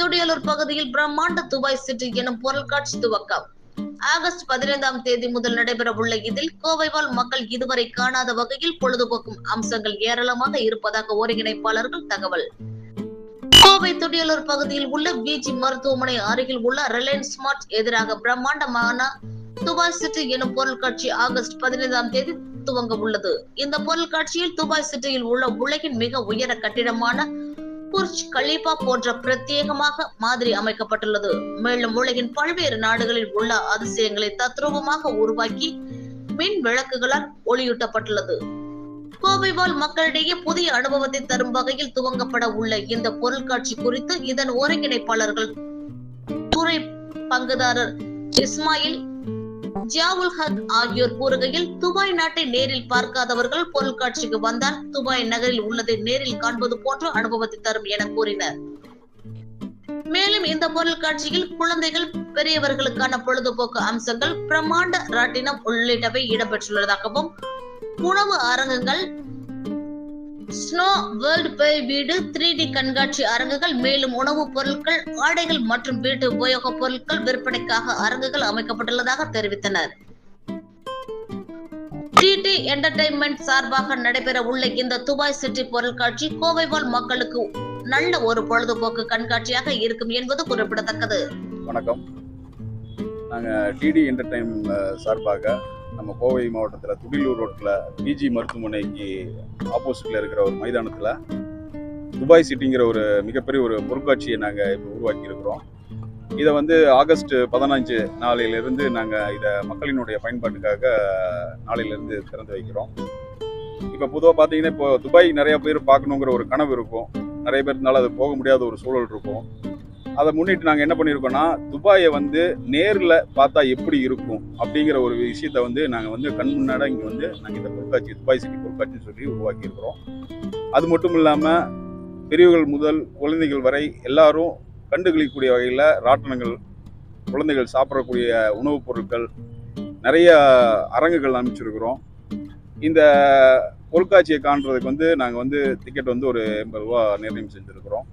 துடியலூர் பகுதியில் பிரம்மாண்ட Dubai city எனும் பொருள் காட்சி துவக்கம். ஆகஸ்ட் பதினைந்தாம் தேதி முதல் நடைபெற உள்ள இதில் கோவை வாழ் மக்கள் இதுவரை காணாத வகையில் பொழுதுபோக்கும் அம்சங்கள் ஏராளமாக இருப்பதாக ஒருங்கிணைப்பாளர்கள் தகவல். கோவை துடியலூர் பகுதியில் உள்ள விஜி மருத்துவமனை அருகில் உள்ள ரிலையன்ஸ் ஸ்மார்ட் எதிராக பிரம்மாண்டமான துபாய் சிட்டி எனும் பொருட்காட்சி ஆகஸ்ட் பதினைந்தாம் தேதி துவங்க உள்ளது இந்த பொருட்காட்சியில் துபாய் சிட்டியில் உள்ள உலகின் மிக உயர கட்டிடமான புர்ஜ் கலீபா போன்ற பிரத்யேகமாக மாதிரி அமைக்கப்பட்டுள்ளது. மேலும் உலகின் பல்வேறு நாடுகளில் உள்ள அதிசயங்களை தத்ரூபமாக உருவாக்கி மின் விளக்குகளால் ஒளியூட்டப்பட்டுள்ளது. கோவை வாழ் மக்களிடையே புதிய அனுபவத்தை தரும் வகையில் துவங்கப்பட உள்ள இந்த பொருட்காட்சி குறித்து இதன் ஒருங்கிணைப்பாளர்கள் துறை பங்குதாரர் இஸ்மாயில் ஜியாவுல் ஹக் ஆகியோர் கூறுகையில் துபாய் நாட்டை நேரில் பார்க்காதவர்கள் பொருட்காட்சிக்கு வந்தால் துபாய் நகரில் உள்ளதை நேரில் காண்பது போன்ற அனுபவத்தை தரும் என கூறினர். மேலும் இந்த பொருட்காட்சியில் குழந்தைகள் பெரியவர்களுக்கான பொழுதுபோக்கு அம்சங்கள் பிரம்மாண்ட ராட்டினம் உள்ளிட்டவை இடம்பெற்றுள்ளதாகவும் உணவு அரங்கங்கள் ஸ்னோ வேர்ல்ட் பை வீடு த்ரீ டி கண்காட்சி அரங்குகள் மேலும் உணவுப் பொருட்கள் ஆடைகள் மற்றும் வீட்டு உபயோகப் பொருட்கள் விற்பனைக்காக அரங்குகள் அமைக்கப்பட்டுள்ளதாக தெரிவித்தனர். டிடி என்டர்டைன்மெண்ட் சார்பாக நடைபெற உள்ள இந்த துபாய் சிட்டி பொருட்காட்சி கோவை வாழ் மக்களுக்கு நல்ல ஒரு பொழுதுபோக்கு கண்காட்சியாக இருக்கும் என்பது குறிப்பிடத்தக்கது. வணக்கம். நாங்கள் டிடி என்டர்டைன் சார்பாக நம்ம கோவை மாவட்டத்தில் துடிலூர் ரோட்டில் பிஜி மருத்துவமனைக்கு ஆப்போசிட்டில் இருக்கிற ஒரு மைதானத்தில் துபாய் சிட்டிங்கிற ஒரு மிகப்பெரிய ஒரு பொருட்காட்சியை நாங்கள் இப்போ உருவாக்கி இருக்கிறோம் இதை வந்து ஆகஸ்ட் பதினஞ்சு நாளையிலிருந்து நாங்கள் இதை மக்களினுடைய பயன்பாட்டுக்காக நாளையிலிருந்து திறந்து வைக்கிறோம். இப்போ பொதுவாக பார்த்தீங்கன்னா இப்போ துபாய் நிறைய பேர் பார்க்கணுங்கிற ஒரு கனவு இருக்கும். நிறைய பேர்னால அது போக முடியாத ஒரு சூழல் இருக்கும். அதை முன்னிட்டு நாங்கள் என்ன பண்ணியிருக்கோம்னா துபாயை வந்து நேரில் பார்த்தா எப்படி இருக்கும் அப்படிங்கிற ஒரு விஷயத்தை வந்து நாங்கள் வந்து கண் முன்னாடி இங்கே வந்து நாங்கள் இந்த பொருட்காட்சி துபாய் சிட்டி பொருட்காட்சின்னு சொல்லி உருவாக்கியிருக்கிறோம். அது மட்டும் இல்லாமல் பெரியவர்கள் முதல் குழந்தைகள் வரை எல்லாரும் கண்டுகளிக்கக்கூடிய வகையில் ராட்டனங்கள் குழந்தைகள் சாப்பிடக்கூடிய உணவுப் பொருட்கள் நிறைய அரங்குகள் அமைச்சிருக்கிறோம். இந்த பொருட்காட்சியை காண்றதுக்கு வந்து நாங்கள் வந்து டிக்கெட் வந்து ஒரு எண்பது ரூபா நிர்ணயம் செஞ்சுருக்கிறோம்.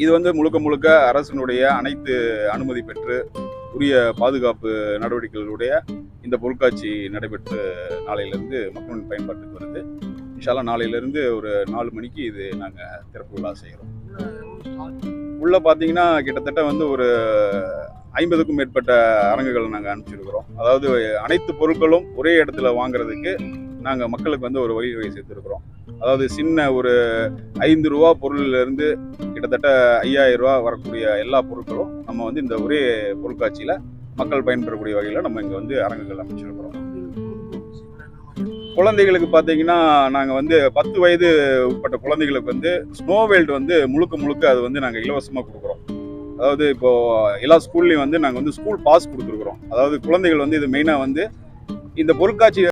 இது வந்து முழுக்க முழுக்க அரசினுடைய அனைத்து அனுமதி பெற்று உரிய பாதுகாப்பு நடவடிக்கைகளுடைய இந்த பொருட்காட்சி நடைபெற்று நாளையிலேருந்து மக்களின் பயன்பாட்டுக்கு வருது. இன்ஷால்லா நாளையிலேருந்து ஒரு நாலு மணிக்கு இது நாங்கள் திறப்பு விழா செய்கிறோம் உள்ளே பார்த்தீங்கன்னா கிட்டத்தட்ட வந்து ஒரு ஐம்பதுக்கும் மேற்பட்ட அரங்குகள் நாங்கள் அனுப்பிச்சிருக்கிறோம். அதாவது அனைத்து பொருட்களும் ஒரே இடத்துல வாங்குறதுக்கு நாங்கள் மக்களுக்கு வந்து ஒரு வழிவகை செய்திருக்கிறோம். அதாவது சின்ன ஒரு ஐந்து ரூபா பொருளிலிருந்து கிட்டத்தட்ட ஐயாயிரம் ரூபா வரக்கூடிய எல்லா பொருட்களும் நம்ம வந்து இந்த ஒரே பொருட்காட்சியில் மக்கள் பயன்பெறக்கூடிய வகையில் நம்ம இங்கே வந்து அரங்குகள் அமைச்சிருக்கிறோம். குழந்தைகளுக்கு பார்த்தீங்கன்னா நாங்கள் வந்து பத்து வயது உட்பட்ட குழந்தைகளுக்கு வந்து ஸ்னோ வேல்டு வந்து முழுக்க முழுக்க அது வந்து நாங்கள் இலவசமாக கொடுக்குறோம். அதாவது இப்போது எல்லா ஸ்கூல்லையும் வந்து நாங்கள் வந்து ஸ்கூல் பாஸ் கொடுத்துருக்குறோம். அதாவது குழந்தைகள் வந்து இது மெயினாக வந்து இந்த பொருட்காட்சி